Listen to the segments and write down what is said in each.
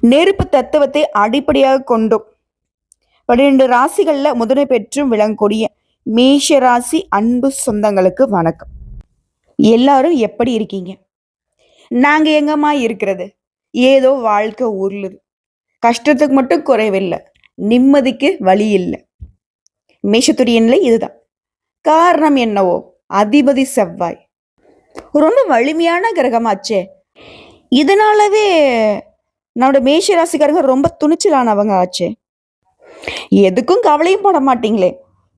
நெருப்பு தத்துவத்தை அடிப்படையாக கொண்டும். பன்னிரண்டு ராசிகள்ல முதன்மை பெற்றும் விளங்கக்கூடிய மேஷ ராசி அன்பு சொந்தங்களுக்கு வணக்கம். எல்லாரும் எப்படி இருக்கீங்க? நாங்க எங்கம்மா இருக்கிறது? ஏதோ வாழ்க்கை உருளுது கஷ்டத்துக்கு மட்டும் குறைவில்லை. நிம்மதிக்கு வழி இல்லை. மேஷத்துரியன்ல இதுதான். காரணம் என்னவோ? அதிபதி செவ்வாய். ரொம்ப வலிமையான கிரகமாச்சே. இதனாலவே நம்மளோட மேஷ ராசிக்காரங்க ரொம்ப துணிச்சலானவங்க ஆச்சே. எதுக்கும் கவலையும் பட மாட்டீங்களே.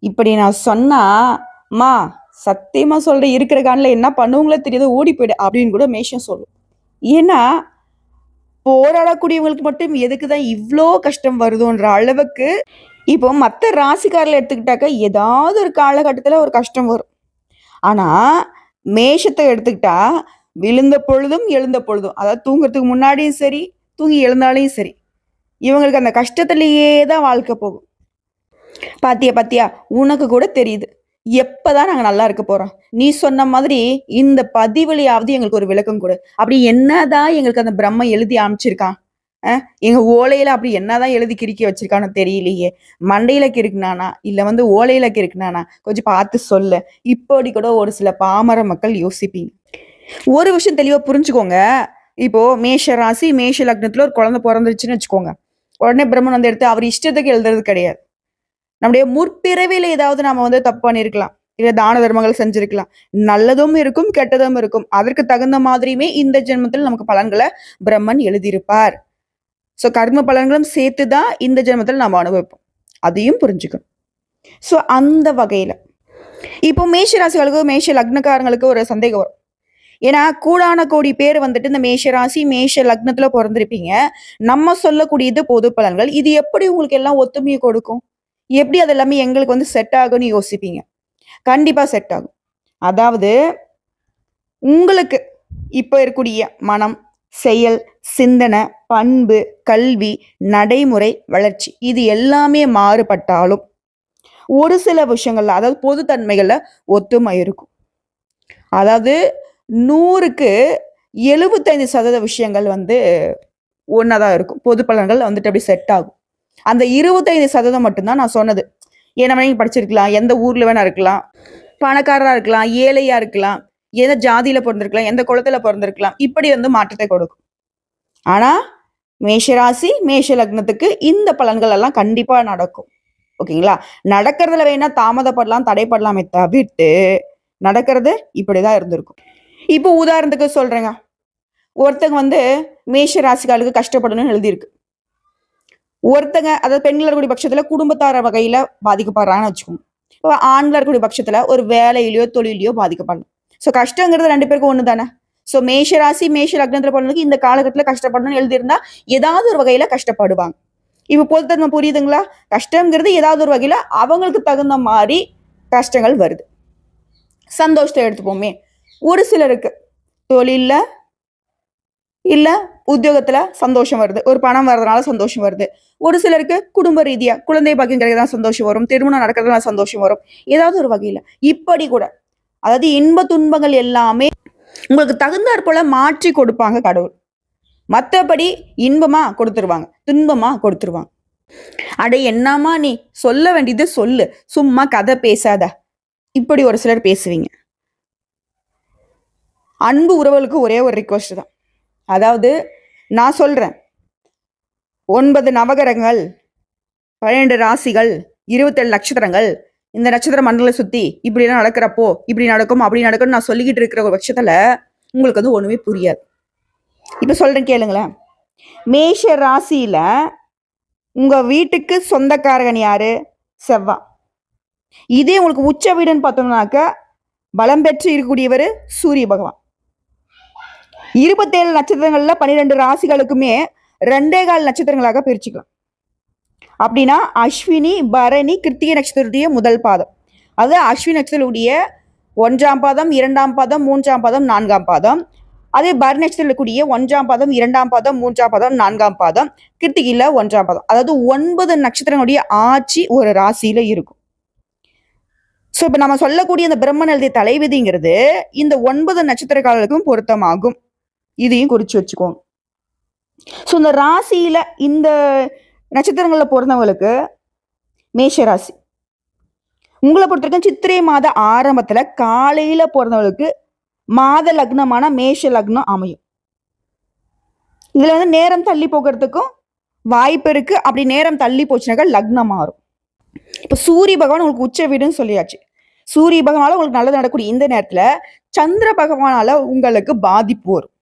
இப்படி நான் சொன்னா மா சத்தியமா சொல்றேன் இருக்கிற காலில் என்ன பண்ணுவங்களோ தெரியாது ஓடி போயிடு அப்படின்னு கூட மேஷம் சொல்லும். ஏன்னா போராடக்கூடியவங்களுக்கு மட்டும் எதுக்கு தான் இவ்வளோ கஷ்டம் வருதுன்ற அளவுக்கு இப்போ மற்ற ராசிக்காரில் எடுத்துக்கிட்டாக்க ஏதாவது ஒரு காலகட்டத்தில் ஒரு கஷ்டம் வரும். ஆனால் மேஷத்தை எடுத்துக்கிட்டா விழுந்த பொழுதும் எழுந்த பொழுதும் அதாவது தூங்குறதுக்கு முன்னாடியும் சரி தூங்கி எழுந்தாலையும் சரி. இவங்களுக்கு அந்த கஷ்டத்துலேயே தான் வாழ்க்கை போகும். பாத்தியா பாத்தியா? உனக்கு கூட தெரியுது. எப்பதான் நாங்க நல்லா இருக்க போறோம்? நீ சொன்ன மாதிரி இந்த பதிவழியாவது எங்களுக்கு ஒரு விளக்கம் கொடு. அப்படி என்னதான் எங்களுக்கு அந்த பிரம்ம எழுதி அமைச்சிருக்கான் எங்க ஓலையில அப்படி என்னதான் எழுதி கிறுக்கி வச்சிருக்கான்னு தெரியலையே. மண்டையில கிறுக்குனானா? இல்ல வந்து ஓலையில கிறுக்குனானா? கொஞ்சம் பார்த்து சொல்லு. இப்படி கூட ஒரு சில பாமர மக்கள் யோசிப்பீங்க. ஒரு விஷயம் தெளிவா புரிஞ்சுக்கோங்க. இப்போ மேஷ ராசி மேஷ லக்னத்துல ஒரு குழந்தை பிறந்துருச்சுன்னு வச்சுக்கோங்க. உடனே பிரம்மன் வந்து எடுத்து அவர் இஷ்டத்துக்கு எழுதுறது கிடையாது. நம்முடைய முற்பிறவையில ஏதாவது நாம வந்து தப்பு பண்ணியிருக்கலாம் இல்ல தான தர்மங்கள் செஞ்சிருக்கலாம். நல்லதும் இருக்கும் கெட்டதும் இருக்கும். அதற்கு தகுந்த மாதிரியுமே இந்த ஜென்மத்தில் நமக்கு பலன்களை பிரம்மன் எழுதியிருப்பார். ஸோ கர்ம பலன்களும் சேர்த்து தான் இந்த ஜென்மத்தில் நாம் அனுபவிப்போம். அதையும் புரிஞ்சுக்கணும். ஸோ அந்த வகையில. இப்போ மேஷ ராசிகளுக்கு மேஷ லக்னக்காரங்களுக்கு ஒரு சந்தேகம் வரும். ஏன்னா கூடான கோடி பேர் வந்துட்டு இந்த மேஷ ராசி மேஷ லக்னத்துல பிறந்திருப்பீங்க. நம்ம சொல்லக்கூடியது பொது பலன்கள். இது எப்படி உங்களுக்கு எல்லாம் ஒத்துமையை கொடுக்கும்? எப்படி அது எல்லாமே எங்களுக்கு வந்து செட் ஆகும்னு யோசிப்பீங்க. கண்டிப்பா செட் ஆகும். அதாவது உங்களுக்கு இப்போ இருக்கக்கூடிய மனம் செயல் சிந்தனை பண்பு கல்வி நடைமுறை வளர்ச்சி இது எல்லாமே மாறுபட்டாலும் ஒரு சில விஷயங்கள்ல அதாவது பொதுத்தன்மைகள்ல ஒத்துமை இருக்கும். அதாவது நூறுக்கு எழுபத்தைந்து சதவீத விஷயங்கள் வந்து ஒன்றா தான் இருக்கும். பொது பலன்கள் வந்துட்டு அப்படி செட் ஆகும். அந்த இருபத்தைந்து சதவீதம் மட்டும்தான் நான் சொன்னது. என்ன வேணா படிச்சிருக்கலாம் எந்த ஊரில் வேணா இருக்கலாம் பணக்காரராக இருக்கலாம் ஏழையாக இருக்கலாம் எந்த ஜாதியில் பிறந்திருக்கலாம் எந்த குளத்தில் பிறந்திருக்கலாம் இப்படி வந்து மாற்றத்தை கொடுக்கும். ஆனால் மேஷராசி மேஷ லக்னத்துக்கு இந்த பலன்கள் எல்லாம் கண்டிப்பாக நடக்கும். ஓகேங்களா? நடக்கிறதுல வேணால் தாமதப்படலாம் தடைப்படலாமே தவிர்த்து நடக்கிறது இப்படி தான் இருந்திருக்கும். இப்போ உதாரணத்துக்கு சொல்கிறேங்க ஒருத்தங்க வந்து மேஷ ராசிக்காலுக்கு கஷ்டப்படணும்னு எழுதியிருக்கு. ஒருத்தங்க அதாவது பெண்கள் இருக்கக்கூடிய பட்சத்துல குடும்பத்தார வகையில் பாதிக்கப்படுறாங்கன்னு வச்சுக்கோங்க. இப்போ ஆண்கள் இருக்கக்கூடிய பட்சத்தில் ஒரு வேலையிலையோ தொழிலையோ பாதிக்கப்படணும் ஸோ கஷ்டங்கிறது ரெண்டு பேருக்கும் ஒன்று தானே ஸோ மேஷ ராசி மேஷ லக்னத்தில் பிறந்தவங்களுக்கு இந்த காலகட்டத்தில் கஷ்டப்படணும்னு எழுதியிருந்தா ஏதாவது ஒரு வகையில் கஷ்டப்படுவாங்க. இப்போ பொதுத்தன்மை புரியுதுங்களா? கஷ்டங்கிறது ஏதாவது ஒரு வகையில் அவங்களுக்கு தகுந்த மாதிரி கஷ்டங்கள் வருது. சந்தோஷத்தை எடுத்துப்போமே. ஒரு சிலருக்கு தொழிலில் இல்லை உத்தியோகத்தில் சந்தோஷம் வருது. ஒரு பணம் வர்றதுனால சந்தோஷம் வருது. ஒரு சிலருக்கு குடும்ப ரீதியாக குழந்தை பாக்கியம் கிடைக்கிறதா சந்தோஷம் வரும். திருமணம் நடக்கிறதுனால சந்தோஷம் வரும். ஏதாவது ஒரு வகையில். இப்படி கூட. அதாவது இன்ப துன்பங்கள் எல்லாமே உங்களுக்கு தகுந்தாற் போல மாற்றி கொடுப்பாங்க கடவுள். மற்றபடி இன்பமா கொடுத்துருவாங்க. துன்பமா கொடுத்துருவாங்க. அட என்னம்மா நீ சொல்ல வேண்டியது சொல்லு. சும்மா கதை பேசாத. இப்படி ஒரு சிலர் பேசுவீங்க. அன்பு உறவுகளுக்கு ஒரே ஒரு ரிக்வஸ்ட் தான். அதாவது நான் சொல்கிறேன் ஒன்பது நவகரங்கள் பன்னிரெண்டு ராசிகள் இருபத்தேழு நட்சத்திரங்கள் இந்த நட்சத்திர மண்டலை சுற்றி இப்படிலாம் நடக்கிறப்போ இப்படி நடக்கும் அப்படி நடக்கும்னு நான் சொல்லிக்கிட்டு இருக்கிற ஒரு பட்சத்தில் உங்களுக்கு வந்து ஒன்றுமே புரியாது. இப்போ சொல்கிறேன் கேளுங்களேன். மேஷ ராசியில் உங்கள் வீட்டுக்கு சொந்தக்காரகன் யார்? செவ்வா. இதே உங்களுக்கு உச்ச வீடுன்னு பார்த்தோம்னாக்க பலம் பெற்று இருக்கக்கூடியவர் சூரிய பகவான். இருபத்தேழு நட்சத்திரங்கள்ல பன்னிரெண்டு ராசிகளுக்குமே ரெண்டே கால் நட்சத்திரங்களாக பிரிச்சுக்கலாம். அப்படின்னா அஸ்வினி பரணி கிருத்திகை நட்சத்திரத்துடைய முதல் பாதம். அது அஸ்வினி நட்சத்திரத்துடைய ஒன்றாம் பாதம் இரண்டாம் பாதம் மூன்றாம் பாதம் நான்காம் பாதம். அதே பரணி நட்சத்திரக்கூடிய ஒன்றாம் பாதம் இரண்டாம் பாதம் மூன்றாம் பாதம் நான்காம் பாதம் கிருத்திகையில் ஒன்றாம் பாதம். அதாவது ஒன்பது நட்சத்திரங்களுடைய ஆட்சி ஒரு ராசியில இருக்கும். ஸோ இப்போ நம்ம சொல்லக்கூடிய இந்த பிரம்மன் எழுதிய தலைவிதிங்கிறது இந்த ஒன்பது நட்சத்திரக்காரர்களுக்கும் பொருத்தமாகும். இதையும் குறித்து வச்சுக்கோங்க ஸோ இந்த ராசியில் இந்த நட்சத்திரங்களில் பிறந்தவங்களுக்கு மேஷ ராசி. உங்களை பொறுத்த வரைக்கும் சித்திரை மாத ஆரம்பத்தில் காலையில் பிறந்தவங்களுக்கு மாத லக்னமான மேஷ லக்னம் அமையும். இதில் வந்து நேரம் தள்ளி போகிறதுக்கும் வாய்ப்பு இருக்குது அப்படி நேரம் தள்ளி போச்சுனாக்கா லக்னம் மாறும். இப்போ சூரிய பகவான் உங்களுக்கு உச்ச வீடுன்னு சொல்லியாச்சு. சூரிய பகவானால் உங்களுக்கு நல்லது நடக்கூடிய இந்த நேரத்தில் சந்திர பகவானால் உங்களுக்கு பாதிப்பு வரும்.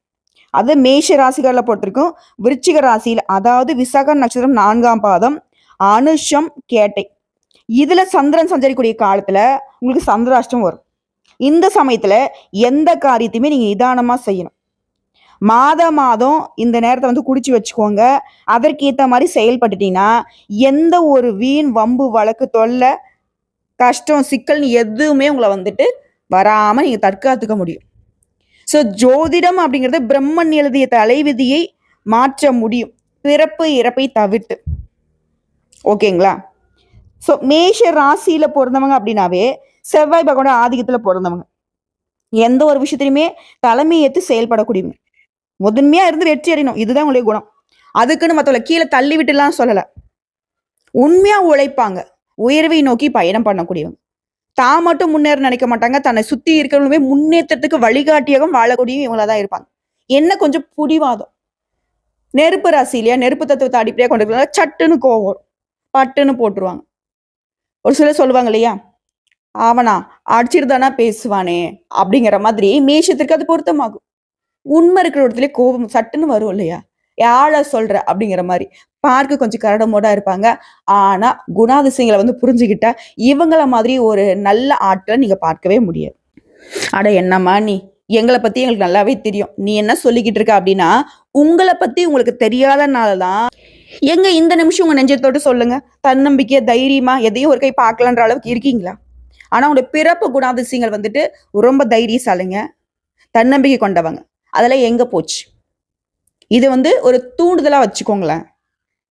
அது மேஷ ராசிகளில் பொறுத்திருக்கும் விருச்சிக ராசியில் அதாவது விசாக நட்சத்திரம் நான்காம் பாதம் அனுஷம் கேட்டை. இதுல சந்திரன் சஞ்சரிக்கூடிய காலத்துல உங்களுக்கு சந்திராஷ்டம் வரும். இந்த சமயத்துல எந்த காரியத்தையுமே நீங்க நிதானமா செய்யணும். மாத மாதம் இந்த நேரத்தை வந்து குடிச்சு வச்சுக்கோங்க. அதற்கேற்ற மாதிரி செயல்பட்டுட்டீங்கன்னா எந்த ஒரு வீண் வம்பு வழக்கு தொல்லை கஷ்டம் சிக்கல்னு எதுவுமே உங்களை வந்துட்டு வராம நீங்க தற்காத்துக்க முடியும். ஸோ ஜோதிடம் அப்படிங்கிறது பிரம்மன் எழுதிய தலைவிதியை மாற்ற முடியும். பிறப்பு இறப்பை தவிர்த்து. ஓகேங்களா? ஸோ மேஷ ராசியில் பிறந்தவங்க அப்படின்னாவே செவ்வாய் பகவான ஆதிக்கத்தில் பிறந்தவங்க. எந்த ஒரு விஷயத்திலையுமே தலைமை ஏற்று செயல்படக்கூடியவங்க. முதன்மையாக இருந்து வெற்றி அடையணும். இதுதான் உங்களுடைய குணம். அதுக்குன்னு மற்றவங்களை கீழே தள்ளி விட்டுலாம் சொல்லலை. உண்மையாக உழைப்பாங்க. உயர்வை நோக்கி பயணம் பண்ணக்கூடியவங்க. தான் மட்டும் முன்னேற நினைக்க மாட்டாங்க. தன்னை சுத்தி இருக்கிறவங்களுமே முன்னேற்றத்துக்கு வழிகாட்டியாகவும் வாழக்கூடிய இவங்களா தான் இருப்பாங்க. என்ன கொஞ்சம் புடிவாதம். நெருப்பு ராசி இல்லையா? நெருப்பு தத்துவத்தை அடிப்படையாக கொண்டு சட்டுன்னு கோவம் பட்டுன்னு போட்டுருவாங்க. ஒரு சிலர் சொல்லுவாங்க இல்லையா? அவனா அடிச்சிருந்தானா பேசுவானே அப்படிங்கிற மாதிரி மேஷத்திற்கு அது பொருத்தமாகும். உண்மை இருக்கிற இடத்துல கோபம் சட்டுன்னு வரும் இல்லையா? யாழ சொல்ற அப்படிங்கிற மாதிரி. பார்க்க கொஞ்சம் கரடமோடா இருப்பாங்க. ஆனா குணாதிசயங்களை வந்து புரிஞ்சுக்கிட்டா இவங்கள மாதிரி ஒரு நல்ல ஆட்களை நீங்க பார்க்கவே முடியாது. அட என்னம்மா நீ? எங்களை பத்தி எங்களுக்கு நல்லாவே தெரியும். நீ என்ன சொல்லிக்கிட்டு இருக்க அப்படின்னா உங்களை பத்தி உங்களுக்கு தெரியாதனால தான். எங்க இந்த நிமிஷம் உங்க நெஞ்சத்தோடு சொல்லுங்க. தன்னம்பிக்கை தைரியமா எதையும் ஒரு கை பார்க்கலன்ற அளவுக்கு இருக்கீங்களா? ஆனா உங்களுடைய பிறப்பு குணாதிசயங்கள் வந்துட்டு ரொம்ப தைரியசாலிங்க. தன்னம்பிக்கை கொண்டவங்க. அதெல்லாம் எங்க போச்சு? இது வந்து ஒரு தூண்டுதலாக வச்சுக்கோங்களேன்.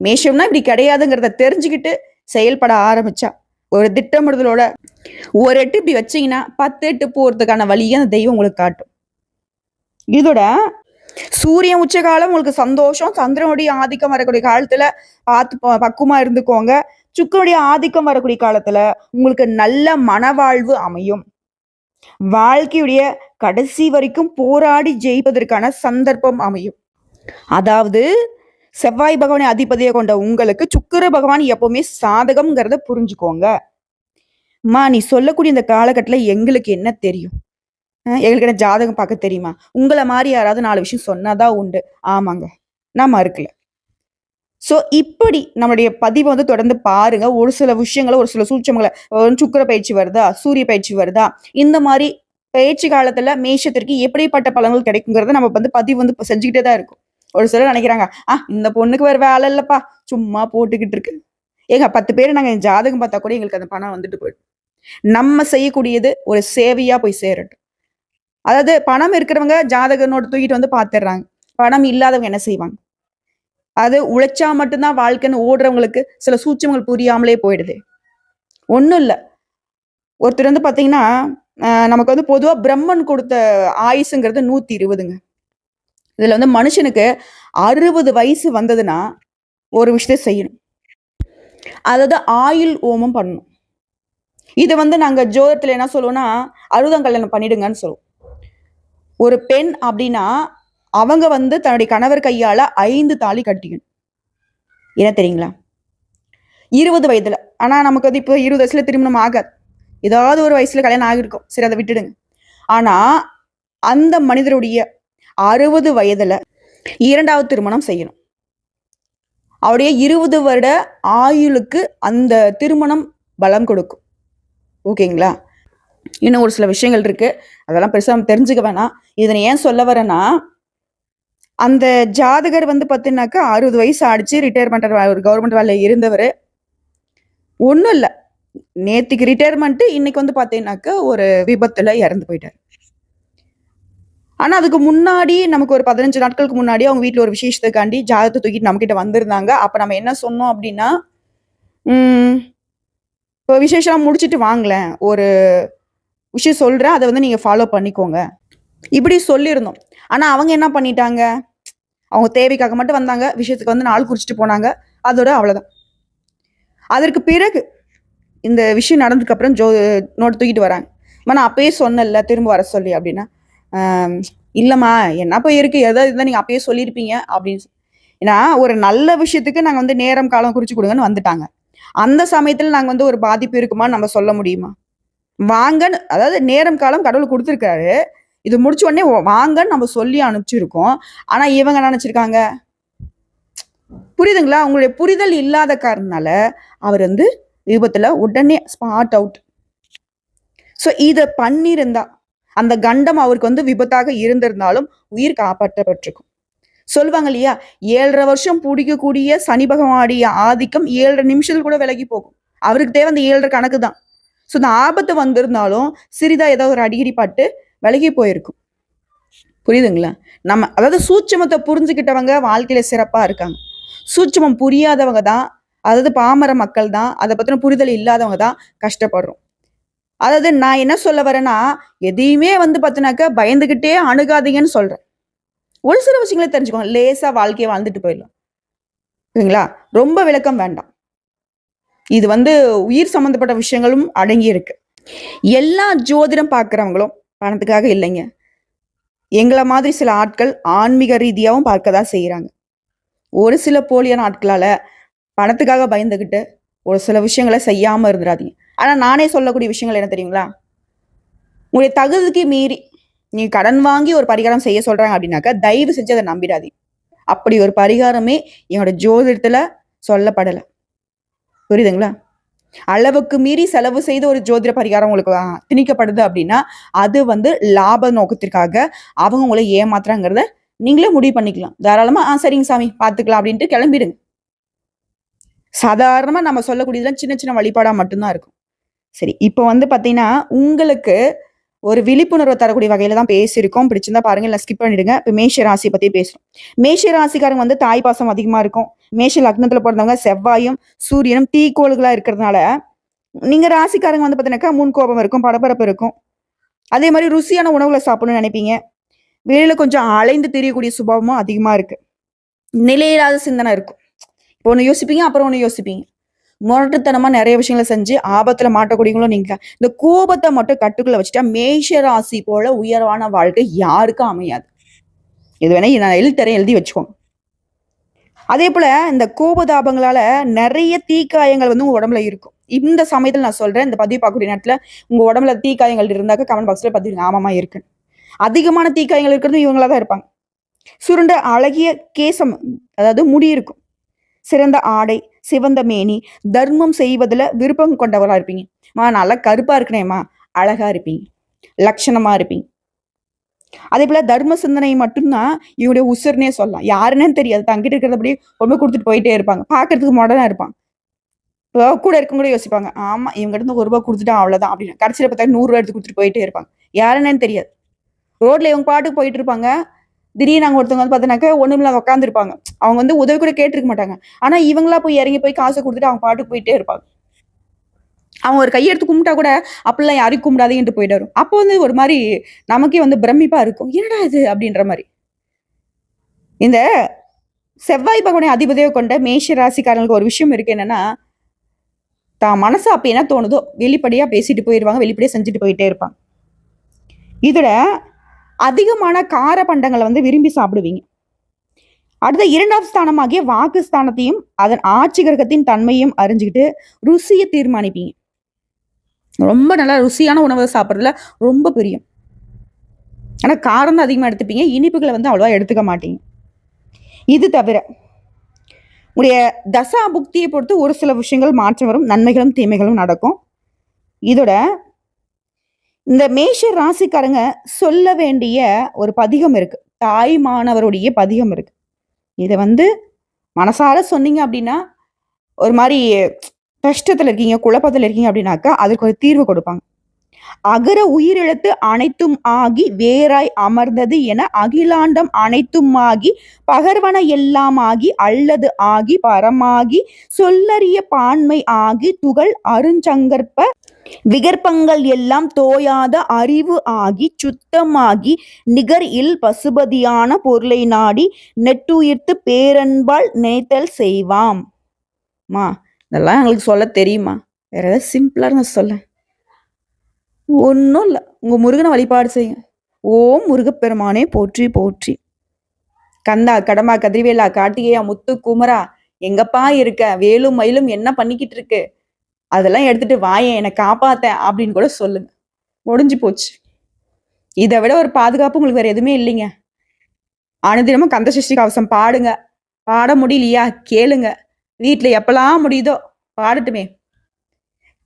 மேஷம்னா இப்படி கிடையாதுங்கிறத தெரிஞ்சுக்கிட்டு செயல்பட ஆரம்பிச்சா. ஒரு திட்டமிடுதலோட ஒரு எட்டு இப்படி வச்சீங்கன்னா பத்து எட்டு போகிறதுக்கான வழியை அந்த தெய்வம் உங்களுக்கு காட்டும். இதோட சூரியன் உச்ச காலம் உங்களுக்கு சந்தோஷம். சந்திரனுடைய ஆதிக்கம் வரக்கூடிய காலத்துல பார்த்து ப- பக்குவமா இருந்துக்கோங்க. சுக்கனுடைய ஆதிக்கம் வரக்கூடிய காலத்துல உங்களுக்கு நல்ல மனவாழ்வு அமையும். வாழ்க்கையுடைய கடைசி வரைக்கும் போராடி ஜெயிப்பதற்கான சந்தர்ப்பம் அமையும். அதாவது செவ்வாய் பகவானை அதிபதியை கொண்ட உங்களுக்கு சுக்கிர பகவான் எப்பவுமே சாதகம்ங்கிறத புரிஞ்சுக்கோங்க. மா நீ சொல்லக்கூடிய இந்த காலகட்டத்துல எங்களுக்கு என்ன தெரியும்? எங்களுக்கு என்ன ஜாதகம் பார்க்க தெரியுமா? உங்களை மாதிரி யாராவது நாலு விஷயம் சொன்னாதான் உண்டு. ஆமாங்க. நான் மறுக்கல. ஸோ இப்படி நம்மளுடைய பதிவை வந்து தொடர்ந்து பாருங்க. ஒரு சில விஷயங்களை ஒரு சில சூட்சங்களை சுக்கர சுக்கிர பயிற்சி வருதா? சூரிய பயிற்சி வருதா? இந்த மாதிரி பயிற்சி காலத்துல மேஷத்திற்கு எப்படிப்பட்ட பலன்கள் கிடைக்குங்கிறத நம்ம வந்து பதிவு வந்து செஞ்சுக்கிட்டே தான் இருக்கும். ஒரு சிலர் நினைக்கிறாங்க ஆ இந்த பொண்ணுக்கு வேற வேலை இல்லைப்பா சும்மா போட்டுக்கிட்டு இருக்கு. ஏங்க பத்து பேர் நாங்கள் என் ஜாதகம் பார்த்தா கூட எங்களுக்கு அந்த பணம் வந்துட்டு போயிடும். நம்ம செய்யக்கூடியது ஒரு சேவையா போய் சேரட்டும். அதாவது பணம் இருக்கிறவங்க ஜாதகனோட தூக்கிட்டு வந்து பார்த்துடுறாங்க பணம் இல்லாதவங்க என்ன செய்வாங்க? அது உழைச்சா மட்டும்தான் வாழ்க்கைன்னு ஓடுறவங்களுக்கு சில சூட்சங்கள் புரியாமலே போயிடுது. ஒன்றும் இல்லை. ஒருத்தர் வந்து பார்த்தீங்கன்னா நமக்கு வந்து பொதுவாக பிரம்மன் கொடுத்த ஆயுசுங்கிறது நூற்றி இருபதுங்க. இதில் வந்து மனுஷனுக்கு அறுபது வயசு வந்ததுன்னா ஒரு விஷயத்தை செய்யணும். அதாவது ஆயுள் ஓமம் பண்ணணும். இது வந்து நாங்கள் ஜோதத்தில் என்ன சொல்லுவோம்னா அறுபதாம் கல்யாணம் பண்ணிடுங்கன்னு சொல்லுவோம். ஒரு பெண் அப்படின்னா அவங்க வந்து தன்னுடைய கணவர் கையால் ஐந்து தாலி கட்டிக்கணும். என்ன தெரியுங்களா? இருபது வயதில். ஆனால் நமக்கு வந்து இப்போ இருபது வயசுல திருமணம் ஆகாது. ஏதாவது ஒரு வயசுல கல்யாணம் ஆகிருக்கும் சரி அதை விட்டுடுங்க. ஆனால் அந்த மனிதருடைய அறுபது வயதில் இரண்டாவது திருமணம் செய்யணும். அவருடைய இருபது வருட ஆயுளுக்கு அந்த திருமணம் பலம் கொடுக்கும். ஓகேங்களா? இன்னும் ஒரு சில விஷயங்கள் இருக்கு. அதெல்லாம் பெருசாக நம்ம தெரிஞ்சுக்க வேணாம். இதனை ஏன் சொல்ல வரேன்னா அந்த ஜாதகர் வந்து பார்த்தீங்கன்னாக்கா அறுபது வயசு ஆடிச்சு ரிட்டையர்மெண்ட் ஒரு கவர்மெண்ட் வேலையில் இருந்தவர். ஒன்றும் இல்லை. நேற்றுக்கு ரிட்டையர்மெண்ட்டு இன்னைக்கு வந்து பார்த்தீங்கன்னாக்கா ஒரு விபத்தில் இறந்து போயிட்டார். ஆனால் அதுக்கு முன்னாடி நமக்கு ஒரு பதினஞ்சு நாட்களுக்கு முன்னாடி அவங்க வீட்டில் ஒரு விசேஷத்துக்காண்டி ஜாதகத்தை தூக்கிட்டு நம்மக்கிட்ட வந்திருந்தாங்க. அப்போ நம்ம என்ன சொன்னோம் அப்படின்னா இப்போ விசேஷம் முடிச்சுட்டு வாங்களேன். ஒரு விஷயம் சொல்கிறேன் அதை வந்து நீங்கள் ஃபாலோ பண்ணிக்கோங்க. இப்படி சொல்லியிருந்தோம். ஆனால் அவங்க என்ன பண்ணிட்டாங்க? அவங்க தேவைக்காக மட்டும் வந்தாங்க. விஷயத்துக்கு வந்து நாள் குறிச்சிட்டு போனாங்க. அதோட அவ்வளோதான் அதற்கு பிறகு இந்த விஷயம் நடந்ததுக்கப்புறம் ஜோ நோட்டு தூக்கிட்டு வராங்க. நான் அப்பயே சொன்னேன்ல திரும்ப வர சொல்லி அப்படின்னா. இல்லைம்மா என்ன போய் இருக்கு? எதாவது இருந்தால் நீங்கள் அப்பயே சொல்லியிருப்பீங்க அப்படின்னு ஏன்னா ஒரு நல்ல விஷயத்துக்கு நாங்கள் வந்து நேரம் காலம் குறிச்சு கொடுங்கன்னு வந்துட்டாங்க. அந்த சமயத்தில் நாங்கள் வந்து ஒரு பாதிப்பு இருக்குமான்னு நம்ம சொல்ல முடியுமா? வாங்கன்னு அதாவது நேரம் காலம் கடவுள் கொடுத்துருக்காரு இது முடிச்ச உடனே வாங்கன்னு நம்ம சொல்லி அனுப்பிச்சிருக்கோம். ஆனால் இவங்க என்ன நினைச்சிருக்காங்க? புரியுதுங்களா? அவங்களுடைய புரிதல் இல்லாத காரணனால அவர் வந்து விபத்தில் உடனே ஸ்பாட் அவுட் ஸோ இதை பண்ணியிருந்தா அந்த கண்டம் அவருக்கு வந்து விபத்தாக இருந்திருந்தாலும் உயிர் காப்பாற்றப்பட்டிருக்கும். சொல்லுவாங்க இல்லையா? ஏழரை வருஷம் பிடிக்கக்கூடிய சனி பகவானுடைய ஆதிக்கம் ஏழரை நிமிஷத்தில் கூட விலகி போகும். அவருக்கு தேவை அந்த ஏழரை கணக்கு தான். ஸோ இந்த ஆபத்து வந்திருந்தாலும் சிறிதா ஏதோ ஒரு அடிக்கடி பாட்டு விலகி போயிருக்கும். புரியுதுங்களா? நம்ம அதாவது சூட்சமத்தை புரிஞ்சுக்கிட்டவங்க வாழ்க்கையில சிறப்பா இருக்காங்க. சூட்சமம் புரியாதவங்க தான் அதாவது பாமர மக்கள் தான் அதை பத்தின புரிதல் இல்லாதவங்க தான் கஷ்டப்படுறோம். அதாவது நான் என்ன சொல்ல வரேன்னா எதையுமே வந்து பார்த்தினாக்கா பயந்துக்கிட்டே அணுகாதீங்கன்னு சொல்கிறேன் ஒரு சில விஷயங்களை தெரிஞ்சுக்கோங்க. லேசாக வாழ்க்கையை வாழ்ந்துட்டு போயிடலாம். சரிங்களா? ரொம்ப விளக்கம் வேண்டாம். இது வந்து உயிர் சம்மந்தப்பட்ட விஷயங்களும் அடங்கி இருக்கு. எல்லா ஜோதிடம் பார்க்குறவங்களும் பணத்துக்காக இல்லைங்க. எங்களை மாதிரி சில ஆட்கள் ஆன்மீக ரீதியாகவும் பார்க்க தான் செய்கிறாங்க ஒரு சில போலியான ஆட்களால் பணத்துக்காக பயந்துக்கிட்டு ஒரு சில விஷயங்களை செய்யாமல் இருந்துடாதீங்க ஆனால் நானே சொல்லக்கூடிய விஷயங்கள் என்ன தெரியுங்களா? உங்களுடைய தகுதிக்கு மீறி நீ கடன் வாங்கி ஒரு பரிகாரம் செய்ய சொல்றாங்க அப்படின்னாக்கா தயவு செஞ்சு அதை நம்பிடாதீங்க. அப்படி ஒரு பரிகாரமே என்னோட ஜோதிடத்துல சொல்லப்படலை. புரியுதுங்களா? அளவுக்கு மீறி செலவு செய்து ஒரு ஜோதிட பரிகாரம் உங்களுக்கு திணிக்கப்படுது அப்படின்னா அது வந்து லாப நோக்கத்திற்காக அவங்க உங்களை ஏமாத்துறாங்கிறத நீங்களே முடிவு பண்ணிக்கலாம். தாராளமா ஆ சரிங்க சாமி பார்த்துக்கலாம் அப்படின்ட்டு கிளம்பிடுங்க. சாதாரணமா நம்ம சொல்லக்கூடியதுலாம் சின்ன சின்ன வழிபாடா மட்டும்தான் இருக்கும். சரி இப்போ வந்து பார்த்தீங்கன்னா உங்களுக்கு ஒரு விழிப்புணர்வை தரக்கூடிய வகையில தான் பேசியிருக்கோம். பிடிச்சிருந்தா பாருங்க இல்லை ஸ்கிப் பண்ணிடுங்க. இப்போ மேஷ ராசி பத்தி பேசுறோம். மேஷ ராசிக்காரங்க வந்து தாய் பாசம் அதிகமா இருக்கும். மேஷ லக்னத்துல பிறந்தவங்க செவ்வாயும் சூரியனும் தீக்கோள்களா இருக்கிறதுனால நீங்க ராசிக்காரங்க வந்து பார்த்தீங்கன்னாக்கா முன் கோபம் இருக்கும் படபரப்பு இருக்கும். அதே மாதிரி ருசியான உணவுகளை சாப்பிடணும்னு நினைப்பீங்க. வெளியில கொஞ்சம் அலைந்து தெரியக்கூடிய சுபாவமும் அதிகமா இருக்கு. நிலையில்லாத சிந்தனை இருக்கும். இப்போ ஒன்று யோசிப்பீங்க அப்புறம் ஒன்று யோசிப்பீங்க. முரட்டுத்தனமா நிறைய விஷயங்களை செஞ்சு ஆபத்துல மாட்டக்கூடியவங்களும் நீங்க. இந்த கோபத்தை மட்டும் கட்டுக்குள்ள வச்சுட்டா மேஷ ராசி போல உயர்வான வாழ்க்கை யாருக்கும் அமையாது. இது வேணா நான் எழுதி எழுதி வச்சுக்கோங்க அதே போல இந்த கோபதாபங்களால நிறைய தீக்காயங்கள் வந்து உங்க உடம்புல இருக்கும். இந்த சமயத்தில் நான் சொல்றேன் இந்த பதிவு பார்க்கக்கூடிய நேரத்துல உங்க உடம்புல தீக்காயங்கள் இருந்தாக்க கமெண்ட் பாக்ஸ்ல பதிவு ஆமாமா இருக்கு. அதிகமான தீக்காயங்கள் இருக்கிறது இவங்களா தான் இருப்பாங்க. சுருண்ட அழகிய கேசம் அதாவது முடி இருக்கும். சிறந்த ஆடை சிவந்த மேனி தர்மம் செய்வதில் விருப்பம் கொண்டவராக இருப்பீங்க. மா நல்லா கருப்பாக இருக்கணேம்மா அழகாக இருப்பீங்க லட்சணமாக இருப்பீங்க. அதே போல தர்ம சிந்தனை மட்டும்தான் இவருடைய உசுர்னே சொல்லலாம். யாருன்னு தெரியாது. தங்கிட்டு இருக்கிறத அப்படியே ரொம்ப கொடுத்துட்டு போயிட்டே இருப்பாங்க. பார்க்கறதுக்கு மாடர்னா இருப்பாங்க. இப்போ கூட இருக்கவங்க கூட யோசிப்பாங்க. ஆமா இவங்க இருந்து ஒரு ரூபா கொடுத்துட்டா அவ்வளவுதான் அப்படின்னு. கடைசியில் பார்த்தா நூறுரூவா எடுத்து கொடுத்துட்டு போயிட்டே இருப்பாங்க. யாருன்னு தெரியாது. ரோட்ல இவங்க பாட்டுக்கு போயிட்டு இருப்பாங்க. திடீர்னு நாங்கள் ஒருத்தவங்க வந்து பார்த்தீங்கன்னாக்கா ஒண்ணுமில்ல உட்காந்துருப்பாங்க அவங்க வந்து உதவி கூட கேட்டிருக்க மாட்டாங்க. ஆனால் இவங்களா போய் இறங்கி போய் காசை கொடுத்துட்டு அவங்க பாட்டுக்கு போயிட்டே இருப்பாங்க. அவங்க ஒரு கையெடுத்து கும்பிட்டா கூட அப்படிலாம் யாரையும் கும்பிடாதேன்ட்டு போயிட்டு வரும் அப்போ வந்து ஒரு மாதிரி நமக்கே வந்து பிரமிப்பாக இருக்கும். என்னடா இது? அப்படின்ற மாதிரி. இந்த செவ்வாய் பகவானை அதிபதியை கொண்ட மேஷ ராசிக்காரங்களுக்கு ஒரு விஷயம் இருக்கு. என்னன்னா தான் மனசு அப்போ என்ன தோணுதோ வெளிப்படையாக பேசிட்டு போயிடுவாங்க வெளிப்படையாக செஞ்சுட்டு போயிட்டே இருப்பாங்க. இதோட அதிகமான கார பண்டங்களை வந்து விரும்பி சாப்பிடுவீங்க. அடுத்த இரண்டாவது ஸ்தானமாகிய வாக்கு ஸ்தானத்தையும் அதன் ஆட்சி கிரகத்தின் தன்மையும் அறிஞ்சுக்கிட்டு ருசியை தீர்மானிப்பீங்க. ரொம்ப நல்லா ருசியான உணவை சாப்பிட்றதுல ரொம்ப பிரியம். ஆனால் காரம் தான் அதிகமாக எடுத்துப்பீங்க இனிப்புகளை வந்து அவ்வளோவா எடுத்துக்க மாட்டீங்க. இது தவிர உடைய தசா புக்தியை பொறுத்து ஒரு சில விஷயங்கள் மாற்றம் வரும் நன்மைகளும் தீமைகளும் நடக்கும். இதோட இந்த மேஷ ராசிக்காரங்க சொல்ல வேண்டிய ஒரு பதிகம் இருக்கு. தாய் மாணவருடைய பதிகம் இருக்கு. இதை வந்து மனசார சொன்னீங்க அப்படின்னா ஒரு மாதிரி கஷ்டத்துல இருக்கீங்க குழப்பத்தில் இருக்கீங்க அப்படின்னாக்கா அதுக்கு ஒரு தீர்வு கொடுப்பாங்க. அகர உயிரிழத்து அனைத்தும் ஆகி வேராய் அமர்ந்தது என அகிலாண்டம் அனைத்தும் ஆகி பகர்வன எல்லாம் ஆகி அல்லது ஆகி பரமாகி சொல்லறிய பான்மை ஆகி துகள் அருஞ்சங்கற்ப விகற்பங்கள் எல்லாம் தோயாத அறிவு ஆகி சுத்தமாகி நிகர் இல் பசுபதியான பொருளை நாடி நெட்டுயிர்த்து பேரன்பால் நினைத்தல் செய்வாம். மா இதெல்லாம் எங்களுக்கு சொல்ல தெரியுமா? வேற ஏதாவது சிம்பிளா நான் சொல்ல. ஒன்றும் இல்லை. உங்க முருகனை வழிபாடு செய்யுங்க. ஓம் முருகப்பெருமானே போற்றி போற்றி. கந்தா கடமா கதிர்வேலா கார்த்திகேயா முத்து குமரா எங்கப்பா இருக்க? வேலும் மயிலும் என்ன பண்ணிக்கிட்டு இருக்கு? அதெல்லாம் எடுத்துட்டு வாயேன் என்னை காப்பாத்த அப்படின்னு கூட சொல்லுங்க. முடிஞ்சு போச்சு. இதை விட ஒரு பாதுகாப்பு உங்களுக்கு வேற எதுவுமே இல்லைங்க. அனுதினமும் கந்தசஷ்டி கவசம் பாடுங்க. பாட முடியலையா? கேளுங்க. வீட்ல எப்பெல்லாம் முடியுதோ பாடட்டுமே.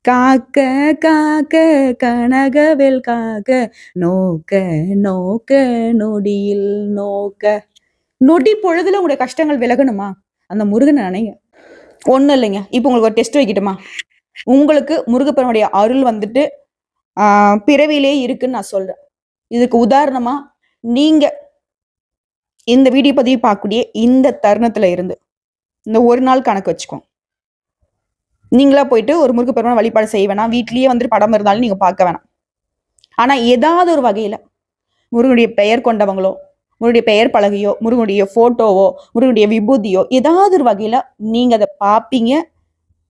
காக்க காக்க கனகவேல் காக்க நோக்க நோக்க நொடியில் நோக்க. நொடி பொழுதுல உங்களுடைய கஷ்டங்கள் விலகணுமா? அந்த முருகனை நினைங்க. ஒண்ணும் இல்லைங்க. இப்போ உங்களுக்கு ஒரு டெஸ்ட் வைக்கட்டுமா? உங்களுக்கு முருகப்பனுடைய அருள் வந்துட்டு பிறவிலே இருக்குன்னு நான் சொல்றேன். இதுக்கு உதாரணமா நீங்க இந்த வீடியோ பதிவு பார்க்கக்கூடிய இந்த தருணத்துல இருந்து இந்த ஒரு நாள் கணக்கு வச்சுக்கோங்க நீங்களா போயிட்டு ஒரு முருகப்பெருமான வழிபாடு செய்ய வேணாம். வீட்லயே வந்துட்டு படம் இருந்தாலும் நீங்க பார்க்க வேணாம். ஆனா ஏதாவது ஒரு வகையில முருகனுடைய பெயர் கொண்டவங்களோ முருகனுடைய பெயர் பலகையோ முருகனுடைய போட்டோவோ முருகனுடைய விபூதியோ ஏதாவது ஒரு வகையில நீங்க அதை பார்ப்பீங்க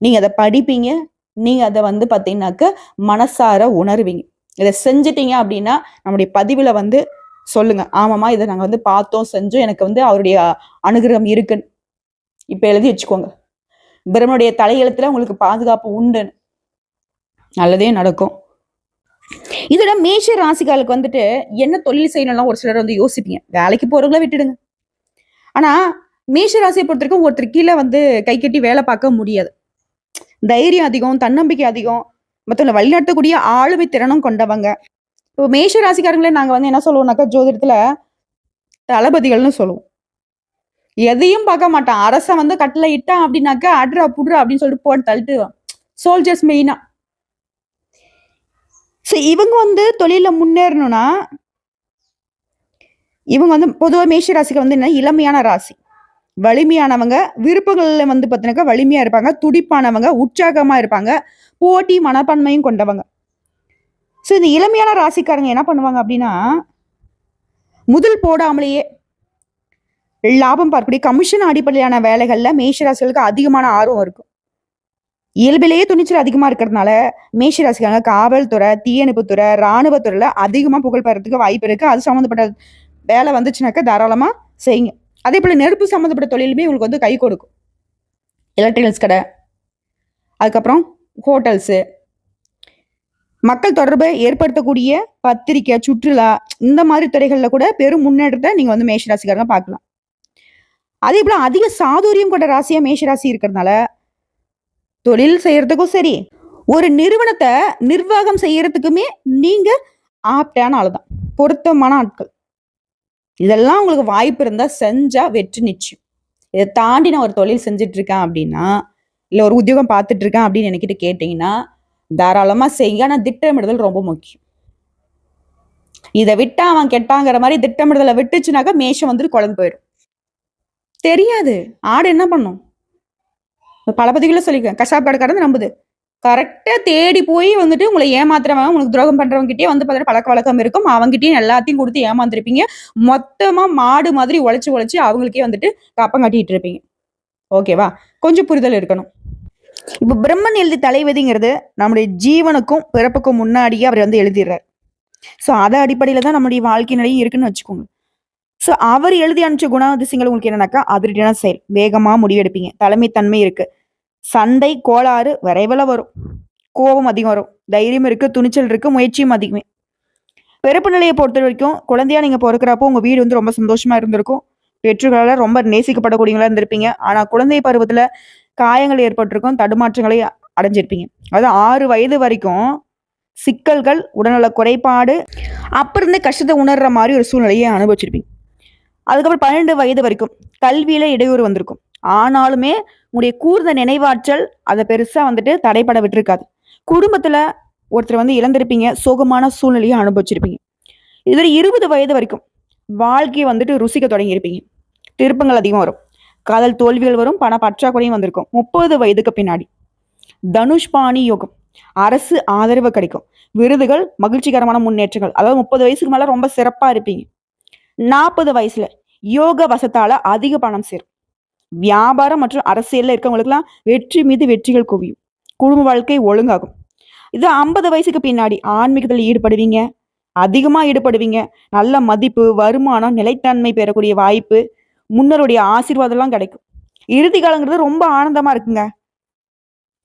நீங்க அதை படிப்பீங்க நீங்கள் அதை வந்து பார்த்தீங்கன்னாக்க மனசார உணர்வீங்க. இதை செஞ்சிட்டீங்க அப்படின்னா நம்முடைய பதிவில் வந்து சொல்லுங்க. ஆமாம்மா இதை நாங்கள் வந்து பார்த்தோம் செஞ்சோம். எனக்கு வந்து அவருடைய அனுகிரகம் இருக்குன்னு. இப்போ எழுதி வச்சுக்கோங்க. பிரம்மனுடைய தலையெழுத்துல உங்களுக்கு பாதுகாப்பு உண்டுன்னு. நல்லதே நடக்கும். இதோட மேஷ ராசிகாலுக்கு வந்துட்டு என்ன தொழில் செய்யணும்லாம் ஒரு சிலர் வந்து யோசிப்பீங்க. வேலைக்கு போறவங்கள விட்டுடுங்க. ஆனா மேஷ ராசியை பொறுத்த வரைக்கும் ஒருத்தர் கீழே வந்து கை கட்டி வேலை பார்க்க முடியாது. தைரியம் அதிகம் தன்னம்பிக்கை அதிகம். மற்றவங்களை வழிநடத்தக்கூடிய ஆளுமை திறனும் கொண்டவங்க. இப்போ மேஷ ராசிக்காரங்களே நாங்கள் வந்து என்ன சொல்லுவோம்னாக்கா ஜோதிடத்தில் தளபதிகள்னு சொல்லுவோம். எதையும் பார்க்க மாட்டான். அரசை வந்து கட்டில இட்டான் அப்படின்னாக்கா அட்ரா புட்ரா அப்படின்னு சொல்லிட்டு போட்டு தள்ளிட்டு சோல்ஜர்ஸ் மெயினா ஸோ இவங்க வந்து தொழில முன்னேறணும்னா இவங்க வந்து பொதுவாக மேஷ ராசிக்கு வந்து என்ன? இளமையான ராசி. வலிமையானவங்க விருப்பங்களில் வந்து பார்த்தீங்கன்னாக்கா வலிமையாக இருப்பாங்க துடிப்பானவங்க உற்சாகமாக இருப்பாங்க போட்டி மனப்பான்மையும் கொண்டவங்க. ஸோ இந்த இளமையான ராசிக்காரங்க என்ன பண்ணுவாங்க அப்படின்னா முதல் போடாமலேயே லாபம் பார்க்கக்கூடிய கமிஷன் அடிப்படையிலான வேலைகளில் மேஷராசிகளுக்கு அதிகமான ஆர்வம் இருக்கும். இயல்பிலேயே துணிச்சல் அதிகமாக இருக்கிறதுனால மேஷராசிக்காரங்க காவல்துறை தீயணைப்புத்துறை இராணுவத்துறையில் அதிகமாக புகழ் பெறதுக்கு வாய்ப்பு இருக்குது அது சம்மந்தப்பட்ட வேலை வந்துச்சுனாக்கா தாராளமாக செய்யுங்க. அதே போல் நெருப்பு சம்மந்தப்பட்ட தொழிலுமே உங்களுக்கு வந்து கை கொடுக்கும். எலக்ட்ரிகல்ஸ் கடை அதுக்கப்புறம் ஹோட்டல்ஸு மக்கள் தொடர்பை ஏற்படுத்தக்கூடிய பத்திரிக்கை சுற்றுலா இந்த மாதிரி துறைகளில் கூட பெரும் முன்னேற்றத்தை நீங்கள் வந்து மேஷராசிக்காரங்க பார்க்கலாம். அதே போல் அதிக சாதுரியம் கொண்ட ராசியாக மேஷராசி இருக்கிறதுனால தொழில் செய்கிறதுக்கும் சரி ஒரு நிறுவனத்தை நிர்வாகம் செய்கிறதுக்குமே நீங்கள் ஆப்டான ஆள் தான் பொருத்தமான ஆட்கள். இதெல்லாம் உங்களுக்கு வாய்ப்பு இருந்தால் செஞ்சால் வெற்றி நிச்சயம். இதை தாண்டி நான் ஒரு தொழில் செஞ்சுட்டு இருக்கேன் அப்படின்னா இல்லை ஒரு உத்தியோகம் பார்த்துட்ருக்கேன் அப்படின்னு என்கிட்ட கேட்டிங்கன்னா தாராளமாக செய்யுங்க. ஆனால் திட்டமிடுதல் ரொம்ப முக்கியம். இதை விட்டா அவன் கெட்டாங்கிற மாதிரி திட்டமிடுதலை விட்டுச்சுனாக்கா மேஷம் வந்துட்டு குழம்பு போயிடும். தெரியாது. ஆடு என்ன பண்ணும்? பல பதிகளை சொல்லிக்க கஷாப்பாடு கடந்து நம்புது. கரெக்டாக தேடி போய் வந்துட்டு உங்களை ஏமாத்துறவன் உங்களுக்கு துரோகம் பண்ணுறவங்ககிட்டயே வந்து பார்த்தீங்கன்னா பழக்க வழக்கம் இருக்கும். அவங்ககிட்டயும் எல்லாத்தையும் கொடுத்து ஏமாந்துருப்பீங்க. மொத்தமாக மாடு மாதிரி உழைச்சி உழைச்சி அவங்களுக்கே வந்துட்டு கப்பம் கட்டிட்டு இருப்பீங்க. ஓகேவா கொஞ்சம் புரிதல் இருக்கணும். இப்போ பிரம்மன் எழுதி தலைவதிங்கிறது நம்முடைய ஜீவனுக்கும் பிறப்புக்கும் முன்னாடியே அவர் வந்து எழுதிடுறார். ஸோ அதை அடிப்படையில் தான் நம்முடைய வாழ்க்கை நிலையும் இருக்குன்னு வச்சுக்கோங்க. ஸோ அவர் எழுதி அனுப்பிச்ச குணாதிசயங்கள் உங்களுக்கு என்னன்னாக்கா அதிரடியான செயல். வேகமாக முடிவெடுப்பீங்க. தலைமைத்தன்மை இருக்குது சண்டை கோளாறு விரைவில் வரும். கோபம் அதிகம் வரும். தைரியம் இருக்குது துணிச்சல் இருக்குது முயற்சியும் அதிகமே. பிறப்பு நிலையை பொறுத்த வரைக்கும் குழந்தையாக நீங்கள் பிறக்கிறப்போ உங்கள் வீடு வந்து ரொம்ப சந்தோஷமாக இருந்திருக்கும். பெற்றோர்களால் ரொம்ப நேசிக்கப்படக்கூடியவங்களா இருந்திருப்பீங்க. ஆனால் குழந்தை பருவத்தில் காயங்கள் ஏற்பட்டிருக்கும் தடுமாற்றங்களை அடைஞ்சிருப்பீங்க. அதாவது ஆறு வயது வரைக்கும் சிக்கல்கள் உடல்நல குறைபாடு அப்போ இருந்தே கஷ்டத்தை உணர்கிற மாதிரி ஒரு சூழ்நிலையை அனுபவிச்சிருப்பீங்க. அதுக்கப்புறம் பன்னெண்டு வயது வரைக்கும் கல்வியில் இடையூறு வந்திருக்கும். ஆனாலுமே உங்களுடைய கூர்ந்த நினைவாற்றல் அதை பெருசாக வந்துட்டு தடைப்பட விட்டுருக்காது. குடும்பத்தில் ஒருத்தர் வந்து இழந்திருப்பீங்க சோகமான சூழ்நிலையை அனுபவிச்சிருப்பீங்க. இதுவரை இருபது வயது வரைக்கும் வாழ்க்கையை வந்துட்டு ருசிக்க தொடங்கியிருப்பீங்க. திருப்பங்கள் அதிகம் வரும். காதல் தோல்விகள் வரும் பண பற்றாக்குறையும் வந்திருக்கும். முப்பது வயதுக்கு பின்னாடி. தனுஷ்பாணி யோகம். அரசு ஆதரவு கிடைக்கும். விருதுகள் மகிழ்ச்சிகரமான முன்னேற்றங்கள். அதாவது முப்பது வயசுக்கு மேலே ரொம்ப சிறப்பாக இருப்பீங்க. நாற்பது வயசுல யோக வசத்தால அதிக பணம் சேரும். வியாபாரம் மற்றும் அரசியலில் இருக்கவங்களுக்குலாம் வெற்றி மீது வெற்றிகள் குவியும். குடும்ப வாழ்க்கை ஒழுங்காகும். இது ஐம்பது வயசுக்கு பின்னாடி ஆன்மீகத்தில் ஈடுபடுவீங்க. அதிகமாக ஈடுபடுவீங்க. நல்ல மதிப்பு வருமானம் நிலைத்தன்மை பெறக்கூடிய வாய்ப்பு முன்னருடைய ஆசீர்வாதம்லாம் கிடைக்கும். இறுதி காலங்கிறது ரொம்ப ஆனந்தமாக இருக்குங்க.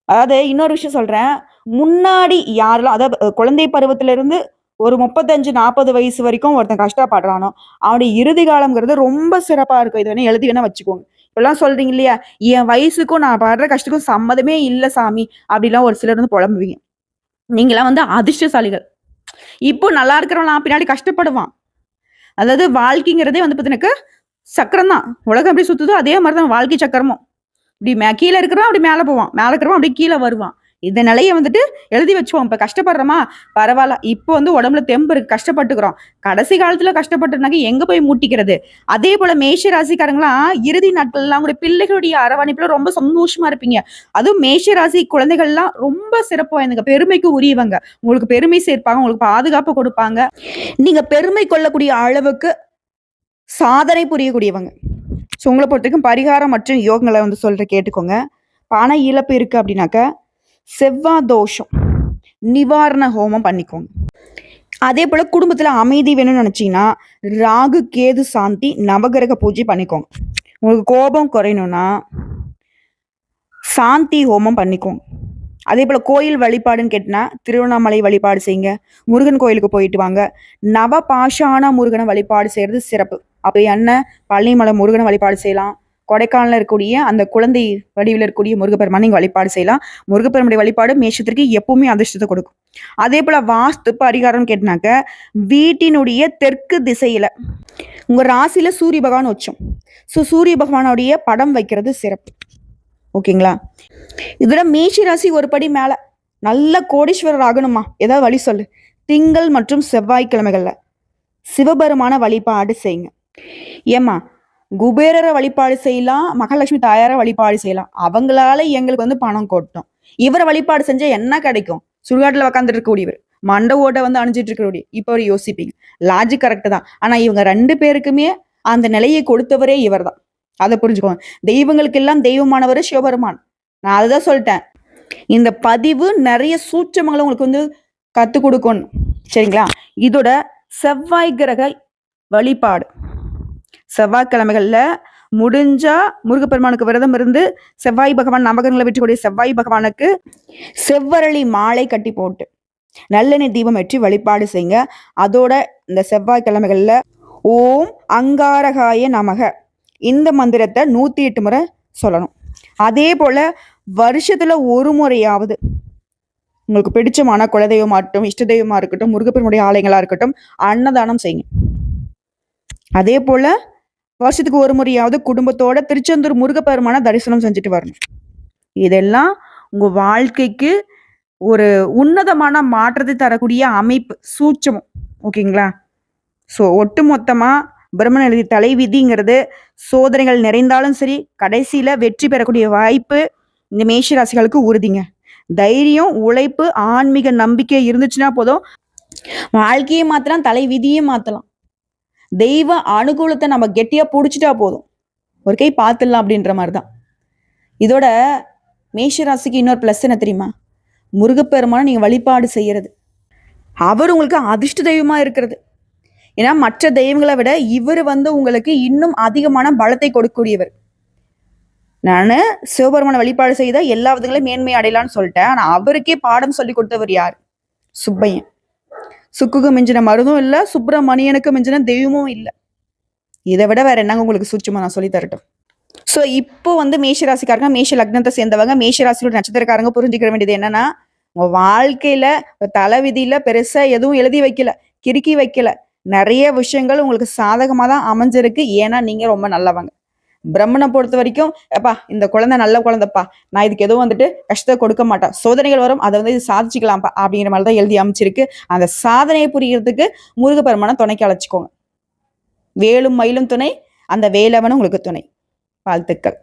அதாவது இன்னொரு விஷயம் சொல்கிறேன் முன்னாடி யாரெல்லாம் அதாவது குழந்தை பருவத்திலிருந்து ஒரு முப்பத்தஞ்சு நாற்பது வயசு வரைக்கும் ஒருத்தன் கஷ்டப்படுறானோ அவனுடைய இறுதி காலம்ங்கிறது ரொம்ப சிறப்பாக இருக்கும். இது வேணால் எழுதி வேணால் வச்சுக்கோங்க. இப்பெல்லாம் சொல்றீங்க இல்லையா? என் வயசுக்கும் நான் படுற கஷ்டத்துக்கும் சம்மதமே இல்லை சாமி. அப்படிலாம் ஒரு சிலர் வந்து புலம்புவீங்க. நீங்களாம் வந்து அதிர்ஷ்டசாலிகள். இப்போ நல்லா இருக்கிறவன் பின்னாடி கஷ்டப்படுவான். அதாவது வாழ்க்கைங்கிறதே வந்து பார்த்தீங்கன்னாக்க சக்கரம் தான் உலகம் எப்படி சுத்துதோ அதே மாதிரி தான் வாழ்க்கை சக்கரமும். இப்படி மே கீழே இருக்கிறவன் அப்படி மேலே போவான். மேலே இருக்கிறவன் அப்படி கீழே வருவான். இந்த நிலையை வந்துட்டு எழுதி வச்சுவோம். இப்போ கஷ்டப்படுறோமா? பரவாயில்ல. இப்போ வந்து உடம்புல தெம்பு இருக்கு. கஷ்டப்பட்டுக்கிறோம். கடைசி காலத்தில் கஷ்டப்பட்டுனாக்க எங்கே போய் மூட்டிக்கிறது? அதே போல் மேஷ ராசிக்காரங்களாம் இறுதி நாட்கள்லாம் அவங்களுடைய பிள்ளைகளுடைய அரவணைப்பில் ரொம்ப சந்தோஷமா இருப்பீங்க. அதுவும் மேஷ ராசி குழந்தைகள்லாம் ரொம்ப சிறப்பு வாய்ந்தங்க பெருமைக்கு உரியவங்க. உங்களுக்கு பெருமை சேர்ப்பாங்க. உங்களுக்கு பாதுகாப்பு கொடுப்பாங்க. நீங்கள் பெருமை கொள்ளக்கூடிய அளவுக்கு சாதனை புரியக்கூடியவங்க. ஸோ உங்களை பொறுத்தவரைக்கும் பரிகாரம் மற்றும் யோகங்களை வந்து சொல்கிற கேட்டுக்கோங்க. பண இழப்பு இருக்குது அப்படின்னாக்க செவ்வாய் தோஷம் நிவாரண ஹோமம் பண்ணிக்கோங்க. அதே போல் குடும்பத்தில் அமைதி வேணும்னு நினச்சிங்கன்னா ராகு கேது சாந்தி நவகிரக பூஜை பண்ணிக்கோங்க. உங்களுக்கு கோபம் குறையணும்னா சாந்தி ஹோமம் பண்ணிக்கோங்க. அதே போல் கோயில் வழிபாடுன்னு கேட்டினா திருவண்ணாமலை வழிபாடு செய்யுங்க. முருகன் கோயிலுக்கு போயிட்டு வாங்க. நவ பாஷான முருகனை வழிபாடு செய்கிறது சிறப்பு. அப்போ என்ன? பழனிமலை முருகனை வழிபாடு செய்யலாம். கொடைக்கானல இருக்கக்கூடிய அந்த குழந்தை வடிவில் இருக்கக்கூடிய முருகப்பெருமான் நீங்கள் வழிபாடு செய்யலாம். முருகப்பெருமுடைய வழிபாடு மேஷத்திற்கு எப்பவுமே அதிர்ஷ்டத்தை கொடுக்கும். அதே போல வாஸ்து பரிகாரம்னு கேட்டினாக்க வீட்டினுடைய தெற்கு திசையில உங்க ராசியில சூரிய பகவான் வச்சோம் ஸோ சூரிய பகவானுடைய படம் வைக்கிறது சிறப்பு. ஓகேங்களா? இதோட மேஷி ராசி ஒரு படி மேல நல்ல கோடீஸ்வரர் ஆகணுமா? ஏதாவது வழி சொல்லு. திங்கள் மற்றும் செவ்வாய்க்கிழமைகளில் சிவபெருமான வழிபாடு செய்யுங்க. ஏம்மா குபேரரை வழிபாடு செய்யலாம் மகாலட்சுமி தாயாரை வழிபாடு செய்யலாம். அவங்களால எங்களுக்கு வந்து பணம் கொட்டும். இவரை வழிபாடு செஞ்சா என்ன கிடைக்கும்? சுடுகாட்டில் உட்காந்துட்டு இருக்கக்கூடியவர் மண்டை ஓட்டை வந்து அணிஞ்சிட்டு இருக்கக்கூடிய இப்போ ஒரு யோசிப்பீங்க. லாஜிக் கரெக்டு தான். ஆனால் இவங்க ரெண்டு பேருக்குமே அந்த நிலையை கொடுத்தவரே இவர்தான். அதை புரிஞ்சுக்கோங்க. தெய்வங்களுக்கு எல்லாம் தெய்வமானவர் சிவபெருமான். நான் அதுதான் சொல்லிட்டேன். இந்த பதிவு நிறைய சூட்சமங்களை உங்களுக்கு வந்து கற்றுக் கொடுக்கணும். சரிங்களா? இதோட செவ்வாய் கிரக வழிபாடு. செவ்வாய்க்கிழமைகளில் முடிஞ்சா முருகப்பெருமானுக்கு விரதம் இருந்து செவ்வாய் பகவான் நவகங்களை வெற்றிக்கூடிய செவ்வாய் பகவானுக்கு செவ்வரளி மாலை கட்டி போட்டு நல்லெண்ணெய் தீபம் வெற்றி வழிபாடு செய்யுங்க. அதோட இந்த செவ்வாய்க்கிழமைகளில் ஓம் அங்காரகாய நமக. இந்த மந்திரத்தை நூற்றி எட்டு முறை சொல்லணும். அதே போல வருஷத்துல ஒரு முறையாவது உங்களுக்கு பிடிச்சமான குலதெய்வமா இருக்கட்டும் இஷ்ட தெய்வமா இருக்கட்டும் முருகப்பெருமுடைய ஆலயங்களா இருக்கட்டும் அன்னதானம் செய்யுங்க. அதே போல வருஷத்துக்கு ஒரு முறையாவது குடும்பத்தோட திருச்செந்தூர் முருகப்பெருமான தரிசனம் செஞ்சுட்டு வரணும். இதெல்லாம் உங்க வாழ்க்கைக்கு ஒரு உன்னதமான மாற்றத்தை தரக்கூடிய அமைப்பு சூட்சமம் ஓகேங்களா? ஸோ ஒட்டு மொத்தமா பிரம்மன் எழுதி தலைவிதிங்கிறது சோதனைகள் நிறைந்தாலும் சரி கடைசியில வெற்றி பெறக்கூடிய வாய்ப்பு இந்த மேஷ ராசிகளுக்கு உறுதிங்க. தைரியம் உழைப்பு ஆன்மீக நம்பிக்கை இருந்துச்சுன்னா போதும். வாழ்க்கையை மாற்றலாம் தலை விதியே மாத்தலாம். தெய்வ அனுகூலத்தை நம்ம கெட்டியாக பிடிச்சிட்டா போதும். ஒரு கை பார்த்துடலாம் அப்படின்ற மாதிரி தான் இதோட மேஷராசிக்கு இன்னொரு ப்ளஸ் என்ன தெரியுமா? முருகப்பெருமான நீங்கள் வழிபாடு செய்கிறது அவர் உங்களுக்கு அதிர்ஷ்ட தெய்வமாக இருக்கிறது. ஏன்னா மற்ற தெய்வங்களை விட இவர் வந்து உங்களுக்கு இன்னும் அதிகமான பலத்தை கொடுக்கக்கூடியவர். நான் சிவபெருமான வழிபாடு செய்த எல்லா விதங்களையும் மேன்மை அடையலாம்னு சொல்லிட்டேன். ஆனால் அவருக்கே பாடம் சொல்லி கொடுத்தவர் யார்? சுப்பையன். சுக்குக்கு மிஞ்சின மருந்தும் இல்லை சுப்பிரமணியனுக்கு மிஞ்சின தெய்வமும் இல்லை. இதை விட வேற என்னங்க உங்களுக்கு சூட்சமா நான் சொல்லி தரட்டும்? ஸோ இப்போ வந்து மேஷராசிக்காரங்க மேஷ லக்னத்தை சேர்ந்தவங்க மேஷராசியோட நட்சத்திரக்காரங்க புரிஞ்சுக்க வேண்டியது என்னன்னா உங்க வாழ்க்கையில தலைவிதியில பெருசா எதுவும் எழுதி வைக்கல கிறுக்கி வைக்கல. நிறைய விஷயங்கள் உங்களுக்கு சாதகமாக தான் அமைஞ்சிருக்கு. ஏன்னா நீங்க ரொம்ப நல்லவங்க. பிரம்மனை பொறுத்த வரைக்கும் எப்பா இந்த குழந்தை நல்ல குழந்தைப்பா. நான் இதுக்கு எதுவும் வந்துட்டு கஷ்டத்தை கொடுக்க மாட்டேன். சோதனைகள் வரும் அதை வந்து இது சாதிச்சுக்கலாம்ப்பா அப்படிங்கிற மாதிரி தான் எழுதி அமைச்சிருக்கு. அந்த சாதனையை புரியறதுக்கு முருகப்பெருமானை துணைக்கு அழைச்சிக்கோங்க. வேலும் மயிலும் துணை அந்த வேலவனும் உங்களுக்கு துணை. வாழ்த்துக்கள்.